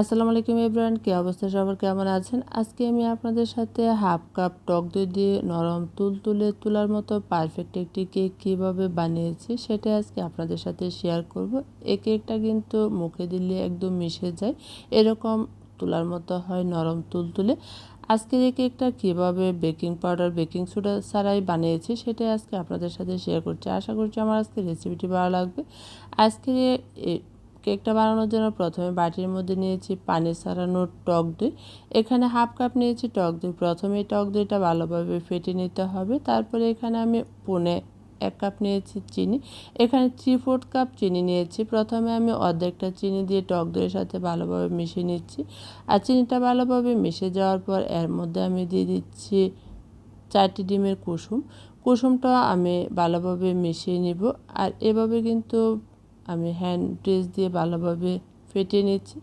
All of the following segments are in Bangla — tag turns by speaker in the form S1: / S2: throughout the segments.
S1: আসসালামু আলাইকুম এভরিওয়ান, কী অবস্থা? সবার কেমন আছেন? আজকে আমি আপনাদের সাথে হাফ কাপ টক দই দিয়ে নরম তুল তুলে তোলার মতো পারফেক্ট একটি কেক কীভাবে বানিয়েছি সেটা আজকে আপনাদের সাথে শেয়ার করব। এই কেকটা কিন্তু মুখে দিলে একদম মিশে যায়। এরকম তোলার মতো হয় নরম তুল তুলে আজকের এই কেকটা কীভাবে বেকিং পাউডার বেকিং সোডা ছাড়াই বানিয়েছি সেটাই আজকে আপনাদের সাথে শেয়ার করছি। আশা করছি আমার আজকে রেসিপিটি ভালো লাগবে। আজকের কেকটা বানানোর জন্য প্রথমে বাটির মধ্যে নিয়েছি পানি সারানোর টক দই। এখানে হাফ কাপ নিয়েছি টক দই। প্রথমে টক দইটা ভালোভাবে ফেটে নিতে হবে। তারপরে এখানে আমি পুনে এক কাপ নিয়েছি চিনি। এখানে থ্রি ফোর্থ কাপ চিনি নিয়েছি। প্রথমে আমি অর্ধেকটা চিনি দিয়ে টক দইয়ের সাথে ভালোভাবে মিশিয়ে নিচ্ছি। আর চিনিটা ভালোভাবে মিশে যাওয়ার পর এর মধ্যে আমি দিয়ে দিচ্ছি চারটি ডিমের কুসুম। কুসুমটা আমি ভালোভাবে মিশিয়ে নিব। আর এভাবে কিন্তু আমি হ্যান্ড ড্রেস দিয়ে ভালোভাবে ফেটিয়ে নিচ্ছি।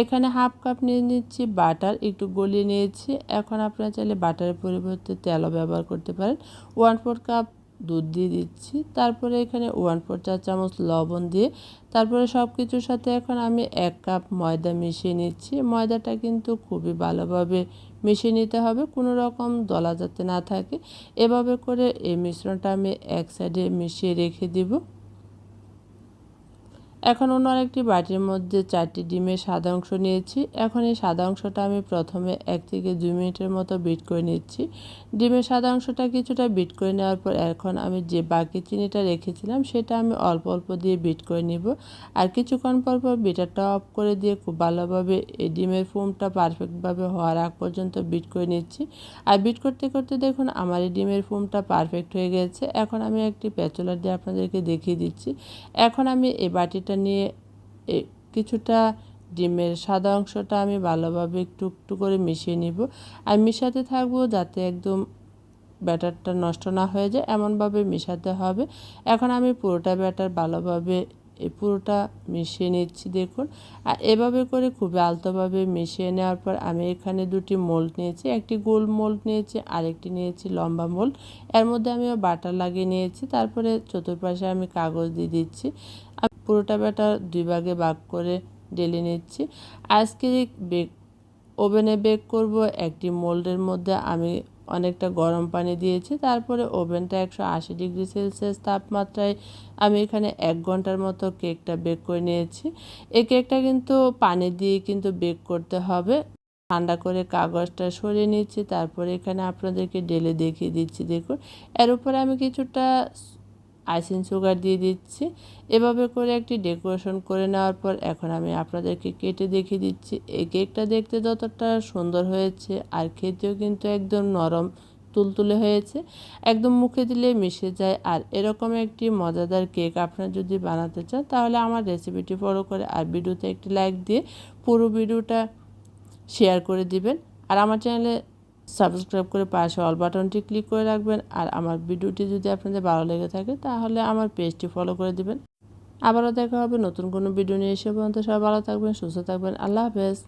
S1: এখানে হাফ কাপ নিয়ে নিচ্ছি বাটার একটু গলিয়ে নিয়েছি। এখন আপনারা চাইলে বাটারের পরিবর্তে তেলও ব্যবহার করতে পারেন। ওয়ান ফোর কাপ দুধ দিয়ে দিচ্ছি। তারপরে এখানে ওয়ান ফোর চার চামচ লবণ দিয়ে তারপরে সব কিছুর সাথে এখন আমি এক কাপ ময়দা মিশিয়ে নিচ্ছি। ময়দাটা কিন্তু খুবই ভালোভাবে মিশিয়ে নিতে হবে, কোনো রকম দলা যাতে না থাকে। এভাবে করে এই মিশ্রণটা আমি এক সাইডে মিশিয়ে রেখে দিব। এখন অন্য আরেকটি বাটির মধ্যে চারটি ডিমের সাদা অংশ নিয়েছি। এখন এই সাদা অংশটা আমি প্রথমে এক থেকে দুই মিনিটের মতো বিট করে নিচ্ছি। ডিমের সাদা অংশটা কিছুটা বিট করে নেওয়ার পর এখন আমি যে বাকি চিনিটা রেখেছিলাম, সেটা আমি অল্প অল্প দিয়ে বিট করে নিব। আর কিছুক্ষণ পর পর বিটারটা অফ করে দিয়ে খুব ভালোভাবে এই ডিমের ফোমটা পারফেক্টভাবে হওয়ার আগ পর্যন্ত বিট করে নিচ্ছি। আর বিট করতে করতে দেখুন আমার এই ডিমের ফোমটা পারফেক্ট হয়ে গেছে। এখন আমি একটি প্যাচুলার দিয়ে আপনাদেরকে দেখিয়ে দিচ্ছি। এখন আমি এই বাটিটা এটা নিয়ে কিছুটা ডিমের সাদা অংশটা আমি ভালোভাবে একটু একটু করে মিশিয়ে নিব। আর মিশাতে থাকব যাতে একদম ব্যাটারটা নষ্ট না হয়ে যায়, এমনভাবে মিশাতে হবে। এখন আমি পুরোটা ব্যাটার ভালোভাবে এই পুরোটা মিশিয়ে নিচ্ছি, দেখুন। আর এভাবে করে খুবই আলতোভাবে মিশিয়ে নেওয়ার পর আমি এখানে দুটি মোল্ড নিয়েছি। একটি গোল মোল্ড নিয়েছি, আরেকটি নিয়েছি লম্বা মোল্ড। এর মধ্যে আমি বাটার লাগিয়ে নিয়েছি, তারপরে চতুর্পাশে আমি কাগজ দিয়ে দিচ্ছি। পুরোটা ব্যাটার দুই ভাগে ভাগ করে ঢেলে নিচ্ছি। আজকে বেক ওভেনে বেক করব একটি মোল্ডের মধ্যে আমি অনেকটা গরম পানি দিয়েছি। তারপরে ওভেনটা একশো আশি ডিগ্রি সেলসিয়াস তাপমাত্রায় আমি এখানে এক ঘণ্টার মতো কেকটা বেক করে নিয়েছি। এই কেকটা কিন্তু পানি দিয়ে কিন্তু বেক করতে হবে। ঠান্ডা করে কাগজটা সরিয়ে নিচ্ছি। তারপরে এখানে আপনাদেরকে ডেলে দেখিয়ে দিচ্ছি, দেখুন। এর উপরে আমি কিছুটা আইসিং সুগার দিয়ে দিচ্ছি। এভাবে করে একটি ডেকোরেশন করে নেওয়ার পর এখন আমি আপনাদেরকে কেটে দেখিয়ে দিচ্ছি। এই কেকটা দেখতে যতটা সুন্দর হয়েছে আর খেতেও কিন্তু একদম নরম, তুলতুলে হয়েছে। একদম মুখে দিলে মিশে যায় আর এরকম একটি মজাদার কেক আপনার যদি বানাতে চান তাহলে আমার রেসিপিটি ফলো করে আর ভিডিওতে একটি লাইক দিয়ে পুরো ভিডিওটা শেয়ার করে দিবেন। আর আমার চ্যানেলে সাবস্ক্রাইব করে পাশে অল বাটনটি ক্লিক করে রাখবেন। আর আমার ভিডিওটি যদি আপনাদের ভালো লেগে থাকে, তাহলে আমার পেজটি ফলো করে দেবেন। আবারও দেখা হবে নতুন কোনো ভিডিও নিয়ে। এসে পর্যন্ত সবাই ভালো থাকবেন, সুস্থ থাকবেন। আল্লাহ হাফেজ।